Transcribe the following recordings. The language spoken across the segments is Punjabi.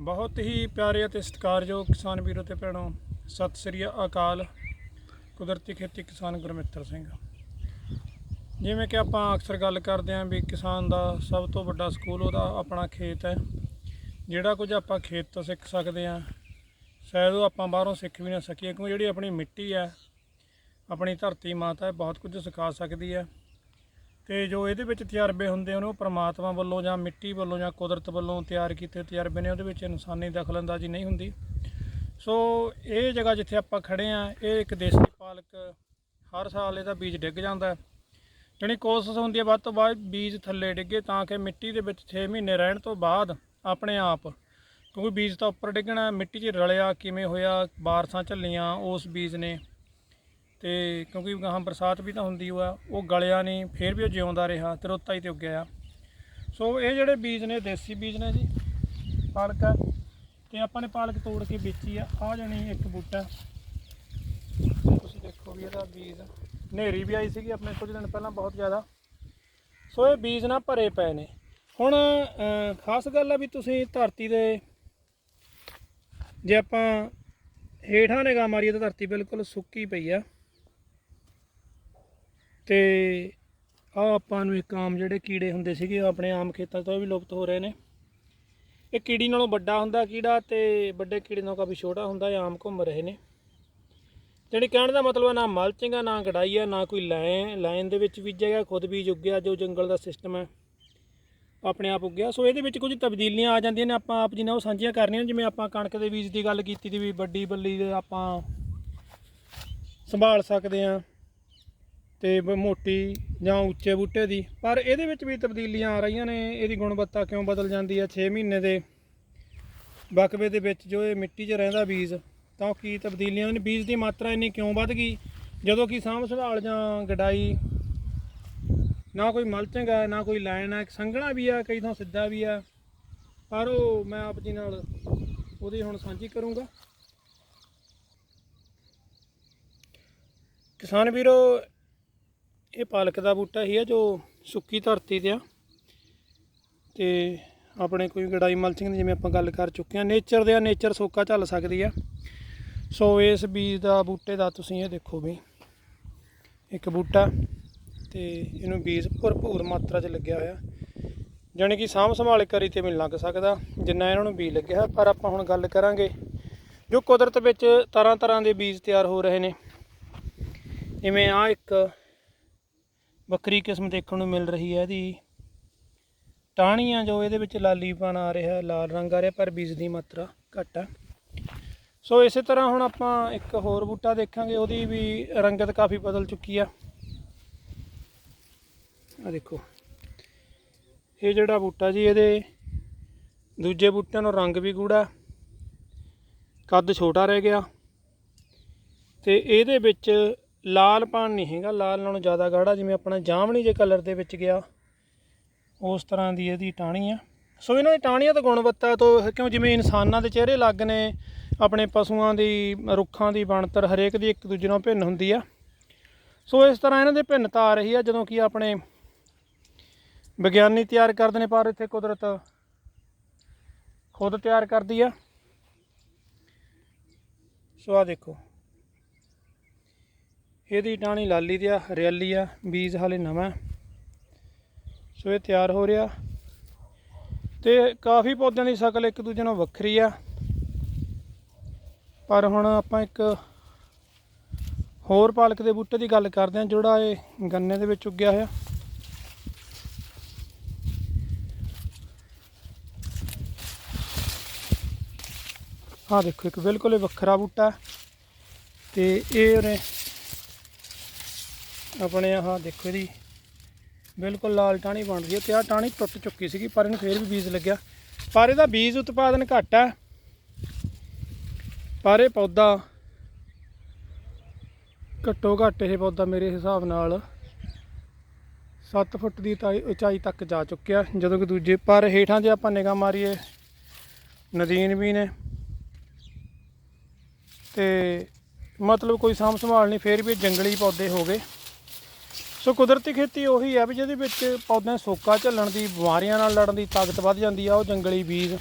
ਬਹੁਤ ਹੀ ਪਿਆਰੇ ਅਤੇ ਸਤਿਕਾਰਯੋਗ ਕਿਸਾਨ ਵੀਰੋ ਤੇ ਭੈਣੋ, ਸਤਿ ਸ੍ਰੀ ਅਕਾਲ। ਕੁਦਰਤੀ ਖੇਤੀ ਕਿਸਾਨ ਗੁਰਮਿੱਤਰ ਸਿੰਘ। ਜਿਵੇਂ ਕਿ ਆਪਾਂ ਅਕਸਰ ਗੱਲ ਕਰਦੇ ਆਂ ਵੀ ਕਿਸਾਨ ਦਾ ਸਭ ਤੋਂ ਵੱਡਾ ਸਕੂਲ ਉਹਦਾ ਆਪਣਾ ਖੇਤ ਹੈ। ਜਿਹੜਾ ਕੁਝ ਆਪਾਂ ਖੇਤ ਤੋਂ ਸਿੱਖ ਸਕਦੇ ਆਂ ਸ਼ਾਇਦ ਉਹ ਆਪਾਂ ਬਾਹਰੋਂ ਸਿੱਖ ਵੀ ਨਾ ਸਕੀਏ, ਕਿਉਂਕਿ ਜਿਹੜੀ ਆਪਣੀ ਮਿੱਟੀ ਹੈ, ਆਪਣੀ ਧਰਤੀ ਮਾਤਾ ਹੈ, ਬਹੁਤ ਕੁਝ ਸਿਖਾ ਸਕਦੀ ਹੈ। ਤੇ ਜੋ ਇਹਦੇ ਵਿੱਚ ਤਜਰਬੇ ਹੁੰਦੇ ਉਹਨੂੰ ਉਹ ਪ੍ਰਮਾਤਮਾ ਵੱਲੋਂ ਜਾਂ ਮਿੱਟੀ ਵੱਲੋਂ ਜਾਂ ਕੁਦਰਤ ਵੱਲੋਂ ਤਿਆਰ ਕੀਤੇ ਤਜਰਬੇ ਨੇ, ਉਹਦੇ ਵਿੱਚ ਇਨਸਾਨੀ ਦਖਲਅੰਦਾਜ਼ੀ ਨਹੀਂ ਹੁੰਦੀ। ਸੋ ਇਹ ਜਗ੍ਹਾ ਜਿੱਥੇ ਆਪਾਂ ਖੜੇ ਆ, ਇਹ ਇੱਕ ਦੇਸੀ ਪਾਲਕ, ਹਰ ਸਾਲ ਇਹਦਾ ਬੀਜ ਡਿੱਗ ਜਾਂਦਾ ਹੈ। ਜਾਣੀ ਕੋਸ਼ਿਸ਼ ਹੁੰਦੀ ਹੈ ਵੱਧ ਤੋਂ ਵੱਧ ਬੀਜ ਥੱਲੇ ਡਿੱਗੇ ਤਾਂ ਕਿ ਮਿੱਟੀ ਦੇ ਵਿੱਚ 6 ਮਹੀਨੇ ਰਹਿਣ ਤੋਂ ਬਾਅਦ ਆਪਣੇ ਆਪ, ਕਿਉਂਕਿ ਬੀਜ ਤਾਂ ਉੱਪਰ ਡਿੱਗਣਾ ਮਿੱਟੀ 'ਚ ਰਲਿਆ, ਕਿਵੇਂ ਹੋਇਆ, ਬਾਰਸਾਂ ਝੱਲੀਆਂ, ਉਸ ਬੀਜ ਨੇ ਤੇ ਕਿਉਂਕਿ ਗਾਹਾਂ ਬਰਸਾਤ ਵੀ ਤਾਂ ਹੁੰਦੀ ਹੋਆ, ਉਹ ਗਲਿਆ ਨਹੀਂ ਫੇਰ ਵੀ ਉਹ ਜਿਉਂਦਾ ਰਿਹਾ ਤੇ ਹੀ ਤੇ ਉੱਗਿਆ ਸੋ ਇਹ ਜਿਹੜੇ ਬੀਜ ਨੇ, ਦੇਸੀ ਬੀਜ ਨੇ ਜੀ, ਪਾਲਕ ਆ, ਤੇ ਆਪਾਂ ਨੇ ਪਾਲਕ ਤੋੜ ਕੇ ਵੇਚੀ ਆ ਆ ਜਾਣੀ ਇੱਕ ਬੂਟਾ। ਤੁਸੀਂ ਦੇਖੋ ਵੀ ਇਹਦਾ ਬੀਜ, ਹਨੇਰੀ ਵੀ ਆਈ ਸੀਗੀ ਆਪਣੇ ਕੁਝ ਦਿਨ ਪਹਿਲਾਂ ਬਹੁਤ ਜ਼ਿਆਦਾ। ਸੋ ਇਹ ਬੀਜ ਨਾ ਭਰੇ ਪਏ ਨੇ। ਹੁਣ ਖਾਸ ਗੱਲ ਆ ਵੀ ਤੁਸੀਂ ਧਰਤੀ ਦੇ, ਜੇ ਆਪਾਂ ਹੇਠਾਂ ਨਿਗਾਹ ਮਾਰੀਏ ਤਾਂ ਧਰਤੀ ਬਿਲਕੁਲ ਸੁੱਕੀ ਪਈ ਆ। ਤੇ ਆ ਆਪਾਂ ਨੂੰ ਇੱਕ ਆਮ ਜਿਹੜੇ ਕੀੜੇ ਹੁੰਦੇ ਸੀਗੇ, ਉਹ ਆਪਣੇ ਆਮ ਖੇਤਾਂ ਤੋਂ ਵੀ ਲੁਪਤ ਹੋ ਰਹੇ ਨੇ। ਇਹ ਕੀੜੀ ਨਾਲੋਂ ਵੱਡਾ ਹੁੰਦਾ ਕੀੜਾ ਤੇ ਵੱਡੇ ਕੀੜੇ ਨਾਲੋਂ ਕਾਫੀ ਛੋਟਾ ਹੁੰਦਾ, ਇਹ ਆਮ ਘੁੰਮ ਰਹੇ ਨੇ। ਜਿਹੜੀ ਕਹਿਣ ਦਾ ਮਤਲਬ ਹੈ ਨਾ ਮਲਚਿੰਗ ਆ ਨਾ ਗੜਾਈ ਆ, ਨਾ ਕੋਈ ਲਾਈਨ ਲਾਈਨ ਦੇ ਵਿੱਚ ਬੀਜੇਗਾ ਖੁਦ ਬੀਜ ਉੱਗਿਆ, ਜੋ ਜੰਗਲ ਦਾ ਸਿਸਟਮ ਹੈ ਆਪਣੇ ਆਪ ਉੱਗਿਆ। ਸੋ ਇਹਦੇ ਵਿੱਚ ਕੁਝ ਤਬਦੀਲੀਆਂ ਆ ਜਾਂਦੀਆਂ ਨੇ, ਆਪਾਂ ਆਪ ਜੀ ਨਾਲ ਉਹ ਸਾਂਝੀਆਂ ਕਰਨੀਆਂ ਜਿਵੇਂ ਆਪਾਂ ਕਣਕ ਦੇ ਬੀਜ ਦੀ ਗੱਲ ਕੀਤੀ ਦੀ ਵੀ ਵੱਡੀ ਬੱਲੀ ਦੇ ਆਪਾਂ ਸੰਭਾਲ ਸਕਦੇ ਆ ਤੇ ਬ- ਮੋਟੀ ਜਾਂ ਉੱਚੇ ਬੂਟੇ ਦੀ। ਪਰ ਇਹਦੇ ਵਿੱਚ ਵੀ ਤਬਦੀਲੀਆਂ ਆ ਰਹੀਆਂ ਨੇ। ਇਹਦੀ ਗੁਣਵੱਤਾ ਕਿਉਂ ਬਦਲ ਜਾਂਦੀ ਹੈ? 6 ਮਹੀਨੇ ਦੇ ਬਕਵੇ ਦੇ ਵਿੱਚ ਜੋ ਇਹ ਮਿੱਟੀ 'ਚ ਰਹਿੰਦਾ ਬੀਜ, ਤਾਂ ਕੀ ਤਬਦੀਲੀਆਂ ਨੇ? ਬੀਜ ਦੀ ਮਾਤਰਾ ਇੰਨੀ ਕਿਉਂ ਵੱਧ ਗਈ? ਜਦੋਂ ਕਿ ਸਾਂਭ ਸੰਭਾਲ ਜਾਂ ਗਡਾਈ ਨਾ ਕੋਈ ਮਲਚਿੰਗ ਹੈ, ਨਾ ਕੋਈ ਲਾਈਨ ਹੈ, ਸੰਘਣਾ ਵੀ ਆ ਕਈ ਥਾਂ ਸਿੱਧਾ ਵੀ ਆ ਪਰ ਉਹ ਮੈਂ ਆਪ ਜੀ ਨਾਲ ਉਹਦੀ ਹੁਣ ਸਾਂਝੀ ਕਰੂੰਗਾ। ਕਿਸਾਨ ਵੀਰੋ ਇਹ ਪਾਲਕ ਦਾ ਬੂਟਾ ਹੀ ਹੈ ਜੋ ਸੁੱਕੀ ਧਰਤੀ ਤੇ ਆ। ਤੇ ਆਪਣੇ ਕੋਈ ਗੜਾਈ ਮਲਚਿੰਗ ਦੀ ਜਿਵੇਂ ਆਪਾਂ ਗੱਲ ਕਰ ਚੁੱਕੇ ਹਾਂ ਨੇਚਰ ਦੇ ਆ ਨੇਚਰ ਸੋਕਾ ਝੱਲ ਸਕਦੀ ਆ। ਸੋ ਇਸ ਬੀਜ ਦਾ ਬੂਟੇ ਦਾ ਤੁਸੀਂ ਇਹ ਦੇਖੋ ਵੀ ਇੱਕ ਬੂਟਾ ਤੇ ਇਹਨੂੰ ਬੀਜ ਭਰਪੂਰ ਮਾਤਰਾ 'ਚ ਲੱਗਿਆ ਹੋਇਆ। ਜਾਣੀ ਕਿ ਸਾਂਭ ਸੰਭਾਲ ਕਰੀ ਤੇ ਮਿਲ ਲੱਗ ਸਕਦਾ, ਜਿੰਨਾ ਇਹਨਾਂ ਨੂੰ ਬੀਜ ਲੱਗਿਆ ਹੋਇਆ। ਪਰ ਆਪਾਂ ਹੁਣ ਗੱਲ ਕਰਾਂਗੇ ਜੋ ਕੁਦਰਤ ਵਿੱਚ ਤਰ੍ਹਾਂ ਤਰ੍ਹਾਂ ਦੇ ਬੀਜ ਤਿਆਰ ਹੋ ਰਹੇ ਨੇ। ਜਿਵੇਂ ਆ ਇੱਕ ਵੱਖਰੀ ਕਿਸਮ ਦੇਖਣ ਨੂੰ ਮਿਲ ਰਹੀ ਹੈ ਇਹਦੀ। ਟਾਹਣੀਆਂ ਜੋ ਇਹਦੇ ਵਿੱਚ ਲਾਲੀਪਨ ਆ ਰਿਹਾ, ਲਾਲ ਰੰਗ ਆ ਰਿਹਾ, ਪਰ ਬੀਜ ਦੀ ਮਾਤਰਾ ਘੱਟ ਹੈ ਸੋ ਇਸੇ ਤਰ੍ਹਾਂ ਹੁਣ ਆਪਾਂ ਇੱਕ ਹੋਰ ਬੂਟਾ ਦੇਖਾਂਗੇ, ਉਹਦੀ ਵੀ ਰੰਗਤ ਕਾਫੀ ਬਦਲ ਚੁੱਕੀ ਆ। ਆ ਦੇਖੋ। ਇਹ ਜਿਹੜਾ ਬੂਟਾ ਜੀ, ਇਹਦੇ ਦੂਜੇ ਬੂਟਿਆਂ ਨੂੰ ਰੰਗ ਵੀ ਗੂੜਾ ਕੱਦ ਛੋਟਾ ਰਹਿ ਗਿਆ। ਤੇ ਇਹਦੇ ਵਿੱਚ ਲਾਲ ਪਾਣ ਨਹੀਂ ਹੈਗਾ, ਲਾਲ ਨਾਲੋਂ ਜ਼ਿਆਦਾ ਗਾੜਾ, ਜਿਵੇਂ ਆਪਣਾ ਜਾਮਣੀ ਜੇ ਕਲਰ ਦੇ ਵਿੱਚ ਗਿਆ। ਉਸ ਤਰ੍ਹਾਂ ਦੀ ਇਹਦੀ ਟਾਹਣੀ ਆ। ਸੋ ਇਹਨਾਂ ਦੀ ਟਾਹਣੀਆਂ ਤਾਂ ਗੁਣਵੱਤਾ ਤੋਂ ਕਿਉਂ ਜਿਵੇਂ ਇਨਸਾਨਾਂ ਦੇ ਚਿਹਰੇ ਲੱਗ ਨੇ, ਆਪਣੇ ਪਸ਼ੂਆਂ ਦੀ, ਰੁੱਖਾਂ ਦੀ ਬਣਤਰ ਹਰੇਕ ਦੀ ਇੱਕ ਦੂਜੇ ਨਾਲੋਂ ਭਿੰਨ ਹੁੰਦੀ ਆ। ਸੋ ਇਸ ਤਰ੍ਹਾਂ ਇਹਨਾਂ ਦੇ ਭਿੰਨਤਾ ਆ ਰਹੀ ਆ, ਜਦੋਂ ਕਿ ਆਪਣੇ ਵਿਗਿਆਨੀ ਤਿਆਰ ਕਰਦੇ ਨੇ ਪਰ ਇੱਥੇ ਕੁਦਰਤ ਖੁਦ ਤਿਆਰ ਕਰਦੀ ਆ। ਸੋ ਆ ਦੇਖੋ। ਇਹਦੀ ਟਾਣੀ ਲਾਲੀ ਦੀ ਆ, ਹਰਿਆਲੀ ਆ, ਬੀਜ ਹਾਲੇ ਨਵਾਂ। ਸੋ ਇਹ ਤਿਆਰ ਹੋ ਰਿਹਾ। ਤੇ ਕਾਫੀ ਪੌਦਿਆਂ ਦੀ ਸ਼ਕਲ ਇੱਕ ਦੂਜੇ ਨਾਲੋਂ ਵੱਖਰੀ ਆ। ਪਰ ਹੁਣ ਆਪਾਂ ਇੱਕ ਹੋਰ ਪਾਲਕ ਦੇ ਬੂਟੇ ਦੀ ਗੱਲ ਕਰਦੇ ਹਾਂ, ਜਿਹੜਾ ਇਹ ਗੰਨੇ ਦੇ ਵਿੱਚ ਉੱਗਿਆ ਹੋਇਆ। ਆਹ ਦੇਖੋ, ਇੱਕ ਬਿਲਕੁਲ ਵੱਖਰਾ ਬੂਟਾ। ਹੈ ਤੇ ਇਹ ਉਰੇ ਆਪਣੇ ਆਹ ਦੇਖੋ ਇਹਦੀ। ਬਿਲਕੁਲ ਲਾਲ ਟਾਣੀ ਬਣ ਰਹੀ ਹੈ ਤੇ ਆਹ ਟਾਣੀ ਟੁੱਟ ਚੁੱਕੀ ਸੀਗੀ, ਪਰ ਇਹਨੂੰ ਫੇਰ ਵੀ ਬੀਜ ਲੱਗਿਆ। ਪਰ ਇਹਦਾ ਬੀਜ ਉਤਪਾਦਨ ਘੱਟ ਹੈ। ਪਰ ਇਹ ਪੌਦਾ ਘੱਟੋ ਘੱਟ ਇਹ ਪੌਦਾ ਮੇਰੇ ਹਿਸਾਬ ਨਾਲ 7 ਫੁੱਟ ਦੀ ਤਾਈ- ਉਚਾਈ ਤੱਕ ਜਾ ਚੁੱਕਿਆ ਜਦੋਂ ਕਿ ਦੂਜੇ ਪਰ ਹੇਠਾਂ ਜੇ ਆਪਾਂ ਨਿਗਾਹ ਮਾਰੀਏ, ਨਦੀਨ ਵੀ ਨੇ। ਤੇ ਮਤਲਬ ਕੋਈ ਸਾਂਭ ਸੰਭਾਲ ਨਹੀਂ, ਫੇਰ ਵੀ ਇਹ ਜੰਗਲੀ ਪੌਦੇ ਹੋ ਗਏ। ਸੋ ਕੁਦਰਤੀ ਖੇਤੀ ਉਹੀ ਹੈ ਵੀ ਜਿਹਦੇ ਵਿੱਚ ਪੌਦਿਆਂ ਸੋਕਾ ਝੱਲਣ ਦੀ, ਬਿਮਾਰੀਆਂ ਨਾਲ ਲੜਨ ਦੀ ਤਾਕਤ ਵੱਧ ਜਾਂਦੀ ਆ, ਉਹ ਜੰਗਲੀ ਬੀਜ,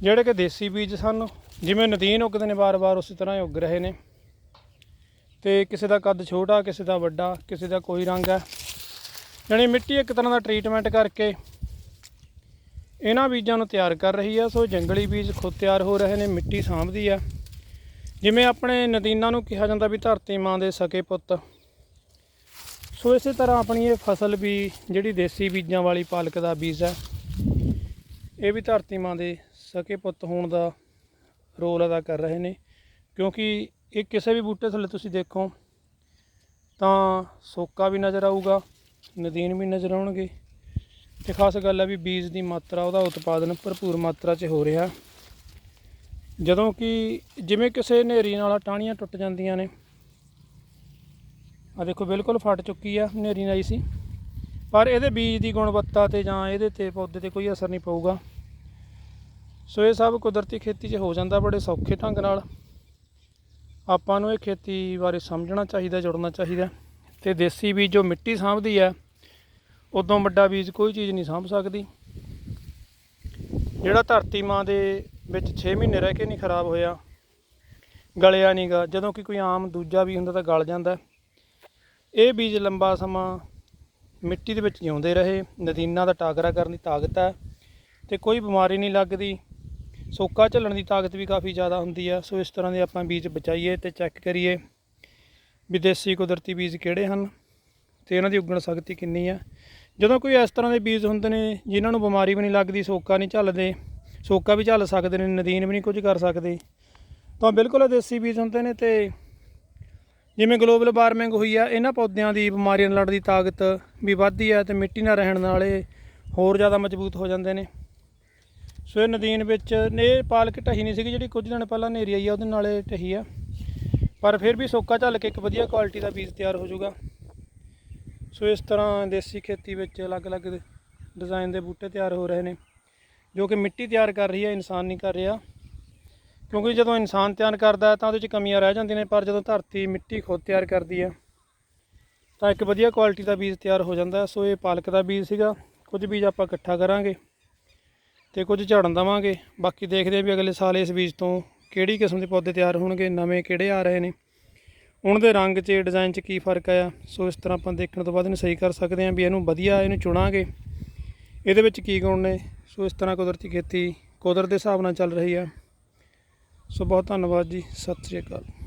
ਜਿਹੜੇ ਕਿ ਦੇਸੀ ਬੀਜ ਸਨ, ਜਿਵੇਂ ਨਦੀਨ ਉੱਗਦੇ ਨੇ ਵਾਰ-ਵਾਰ ਉਸੇ ਤਰ੍ਹਾਂ ਹੀ ਉੱਗ ਰਹੇ ਨੇ। ਤੇ ਕਿਸੇ ਦਾ ਕੱਦ ਛੋਟਾ, ਕਿਸੇ ਦਾ ਵੱਡਾ, ਕਿਸੇ ਦਾ ਕੋਈ ਰੰਗ ਹੈ। ਯਾਨੀ ਮਿੱਟੀ ਇੱਕ ਤਰ੍ਹਾਂ ਦਾ ਟਰੀਟਮੈਂਟ ਕਰਕੇ ਇਹਨਾਂ ਬੀਜਾਂ ਨੂੰ ਤਿਆਰ ਕਰ ਰਹੀ ਆ। ਸੋ ਜੰਗਲੀ ਬੀਜ ਖੁਦ ਤਿਆਰ ਹੋ ਰਹੇ ਨੇ, ਮਿੱਟੀ ਸਾਂਭਦੀ ਆ। ਜਿਵੇਂ ਆਪਣੇ ਨਦੀਨਾਂ ਨੂੰ ਕਿਹਾ ਜਾਂਦਾ ਵੀ ਧਰਤੀ ਮਾਂ ਦੇ ਸਕੇ ਪੁੱਤ। ਸੋ ਇਸੇ ਤਰ੍ਹਾਂ ਆਪਣੀ ਇਹ ਫਸਲ ਵੀ, ਜਿਹੜੀ ਦੇਸੀ ਬੀਜਾਂ ਵਾਲੀ ਪਾਲਕ ਦਾ ਬੀਜ ਹੈ, ਇਹ ਵੀ ਧਰਤੀ ਮਾਂ ਦੇ ਸਕੇ ਪੁੱਤ ਹੋਣ ਦਾ ਰੋਲ ਅਦਾ ਕਰ ਰਹੇ ਨੇ। ਕਿਉਂਕਿ ਇਹ ਕਿਸੇ ਵੀ ਬੂਟੇ ਥੱਲੇ ਤੁਸੀਂ ਦੇਖੋ, ਤਾਂ ਸੋਕਾ ਵੀ ਨਜ਼ਰ ਆਊਗਾ, ਨਦੀਨ ਵੀ ਨਜ਼ਰ ਆਉਣਗੇ। ਤੇ ਖਾਸ ਗੱਲ ਹੈ ਵੀ ਬੀਜ ਦੀ ਮਾਤਰਾ, ਉਹਦਾ ਉਤਪਾਦਨ ਭਰਪੂਰ ਮਾਤਰਾ 'ਚ ਹੋ ਰਿਹਾ। ਜਦੋਂ ਕਿ ਜਿਵੇਂ ਕਿਸੇ ਹਨੇਰੀ ਨਾਲ ਟਾਹਣੀਆਂ ਟੁੱਟ ਜਾਂਦੀਆਂ ਨੇ ਆ ਦੇਖੋ, ਬਿਲਕੁਲ ਫਟ ਚੁੱਕੀ ਆ, ਹਨੇਰੀ ਆਈ ਸੀ। ਪਰ ਇਹਦੇ ਬੀਜ ਦੀ ਗੁਣਵੱਤਾ ਤੇ ਜਾਂ ਇਹਦੇ ਤੇ ਪੌਦੇ ਤੇ ਕੋਈ ਅਸਰ ਨਹੀਂ ਪਊਗਾ। ਸੋ ਇਹ ਸਭ ਕੁਦਰਤੀ ਖੇਤੀ 'ਚ ਹੋ ਜਾਂਦਾ ਬੜੇ ਸੌਖੇ ਢੰਗ ਨਾਲ। ਆਪਾਂ ਨੂੰ ਇਹ ਖੇਤੀ ਬਾਰੇ ਸਮਝਣਾ ਚਾਹੀਦਾ, ਜੁੜਨਾ ਚਾਹੀਦਾ। ਤੇ ਦੇਸੀ ਬੀਜ ਜੋ ਮਿੱਟੀ ਸਾਂਭਦੀ ਹੈ ਉਦੋਂ ਵੱਡਾ ਬੀਜ ਕੋਈ ਚੀਜ਼ ਨਹੀਂ ਸਾਂਭ ਸਕਦੀ। ਜਿਹੜਾ ਧਰਤੀ ਮਾਂ ਦੇ ਵਿੱਚ 6 ਮਹੀਨੇ ਰਹਿ ਕੇ ਨਹੀਂ ਖਰਾਬ ਹੋਇਆ, ਗਲਿਆ ਨਹੀਂਗਾ ਜਦੋਂ ਕਿ ਕੋਈ ਆਮ ਦੂਜਾ ਵੀ ਹੁੰਦਾ ਤਾਂ ਗਲ ਜਾਂਦਾ। ਇਹ ਬੀਜ ਲੰਬਾ ਸਮਾਂ ਮਿੱਟੀ ਦੇ ਵਿੱਚ ਜਿਉਂਦੇ ਰਹੇ, ਨਦੀਨਾਂ ਦਾ ਟਾਕਰਾ ਕਰਨ ਦੀ ਤਾਕਤ ਹੈ ਤੇ ਕੋਈ ਬਿਮਾਰੀ ਨਹੀਂ ਲੱਗਦੀ। ਸੋਕਾ ਝੱਲਣ ਦੀ ਤਾਕਤ ਵੀ ਕਾਫੀ ਜ਼ਿਆਦਾ ਹੁੰਦੀ ਆ ਸੋ ਇਸ ਤਰ੍ਹਾਂ ਦੇ ਆਪਾਂ ਬੀਜ ਬਚਾਈਏ ਤੇ ਚੈੱਕ ਕਰੀਏ ਵਿਦੇਸੀ ਕੁਦਰਤੀ ਬੀਜ ਕਿਹੜੇ ਹਨ ਤੇ ਇਹਨਾਂ ਦੀ ਉਗਣ ਸ਼ਕਤੀ ਕਿੰਨੀ ਆ ਜਦੋਂ ਕੋਈ ਇਸ ਤਰ੍ਹਾਂ ਦੇ ਬੀਜ ਹੁੰਦੇ ਨੇ ਜਿਨ੍ਹਾਂ ਨੂੰ ਬਿਮਾਰੀ ਵੀ ਨਹੀਂ ਲੱਗਦੀ, ਸੋਕਾ ਨਹੀਂ ਝੱਲਦੇ, ਸੋਕਾ ਵੀ ਝੱਲ ਸਕਦੇ ਨੇ, ਨਦੀਨ ਵੀ ਨਹੀਂ ਕੁਝ ਕਰ ਸਕਦੇ, ਤਾਂ ਬਿਲਕੁਲ ਦੇਸੀ ਬੀਜ ਹੁੰਦੇ ਨੇ ਤੇ ਜਿਵੇਂ ਗਲੋਬਲ ਵਾਰਮਿੰਗ ਹੋਈ ਆ, ਇਹਨਾਂ ਪੌਦਿਆਂ ਦੀ ਬਿਮਾਰੀਆਂ ਨਾਲ ਲੜਨ ਦੀ ਤਾਕਤ ਵੀ ਵੱਧਦੀ ਆ ਤੇ ਮਿੱਟੀ ਨਾਲ ਰਹਿਣ ਨਾਲ ਇਹ ਹੋਰ ਜ਼ਿਆਦਾ ਮਜ਼ਬੂਤ ਹੋ ਜਾਂਦੇ ਨੇ। ਸੋ ਇਹ ਨਦੀਨ ਵਿੱਚ ਇਹ ਪਾਲਕ ਢਹੀ ਨਹੀਂ ਸੀਗੀ, ਜਿਹੜੀ ਕੁਝ ਦਿਨ ਪਹਿਲਾਂ ਹਨੇਰੀ ਆਈ ਆ, ਉਹਦੇ ਨਾਲ ਇਹ ਢਹੀ ਆ। ਪਰ ਫਿਰ ਵੀ ਸੋਕਾ ਝੱਲ ਕੇ ਇੱਕ ਵਧੀਆ ਕੁਆਲਿਟੀ ਦਾ ਬੀਜ ਤਿਆਰ ਹੋ ਜਾਊਗਾ। ਸੋ ਇਸ ਤਰ੍ਹਾਂ ਦੇਸੀ ਖੇਤੀ ਵਿੱਚ ਅਲੱਗ-ਅਲੱਗ ਡਿਜ਼ਾਈਨ ਦੇ ਬੂਟੇ ਤਿਆਰ ਹੋ ਰਹੇ ਨੇ, ਜੋ ਕਿ ਮਿੱਟੀ ਤਿਆਰ ਕਰ ਰਹੀ ਹੈ ਇਨਸਾਨ ਨਹੀਂ ਕਰ ਰਿਹਾ। ਕਿਉਂਕਿ ਜਦੋਂ ਇਨਸਾਨ ਤਿਆਰ ਕਰਦਾ ਤਾਂ ਉਹਦੇ 'ਚ ਕਮੀਆਂ ਰਹਿ ਜਾਂਦੀਆਂ ਨੇ, ਪਰ ਜਦੋਂ ਧਰਤੀ ਮਿੱਟੀ ਖੁਦ ਤਿਆਰ ਕਰਦੀ ਹੈ, ਤਾਂ ਇੱਕ ਵਧੀਆ ਕੁਆਲਿਟੀ ਦਾ ਬੀਜ ਤਿਆਰ ਹੋ ਜਾਂਦਾ ਸੋ ਇਹ ਪਾਲਕ ਦਾ ਬੀਜ ਸੀਗਾ। ਕੁਝ ਬੀਜ ਆਪਾਂ ਇਕੱਠਾ ਕਰਾਂਗੇ ਤੇ ਕੁਝ ਝਾੜਨ ਦਵਾਂਗੇ। ਬਾਕੀ ਦੇਖਦੇ ਹਾਂ ਵੀ ਅਗਲੇ ਸਾਲ ਇਸ ਬੀਜ ਤੋਂ ਕਿਹੜੀ ਕਿਸਮ ਦੇ ਪੌਦੇ ਤਿਆਰ ਹੋਣਗੇ, ਨਵੇਂ ਕਿਹੜੇ ਆ ਰਹੇ ਨੇ। ਉਹਨਾਂ ਦੇ ਰੰਗ 'ਚ ਡਿਜ਼ਾਈਨ 'ਚ ਕੀ ਫ਼ਰਕ ਆਇਆ? ਸੋ ਇਸ ਤਰ੍ਹਾਂ ਆਪਾਂ ਦੇਖਣ ਤੋਂ ਬਾਅਦ ਇਹਨੂੰ ਸਹੀ ਕਰ ਸਕਦੇ ਹਾਂ ਵੀ ਇਹਨੂੰ ਵਧੀਆ ਇਹਨੂੰ ਚੁਣਾਂਗੇ। ਇਹਦੇ ਵਿੱਚ ਕੀ ਗੁਣ ਨੇ? ਸੋ ਇਸ ਤਰ੍ਹਾਂ ਕੁਦਰਤੀ ਖੇਤੀ ਕੁਦਰਤ ਦੇ ਹਿਸਾਬ ਨਾਲ ਚੱਲ ਰਹੀ ਆ ਸੋ ਬਹੁਤ ਧੰਨਵਾਦ ਜੀ। ਸਤਿ ਸ੍ਰੀ ਅਕਾਲ।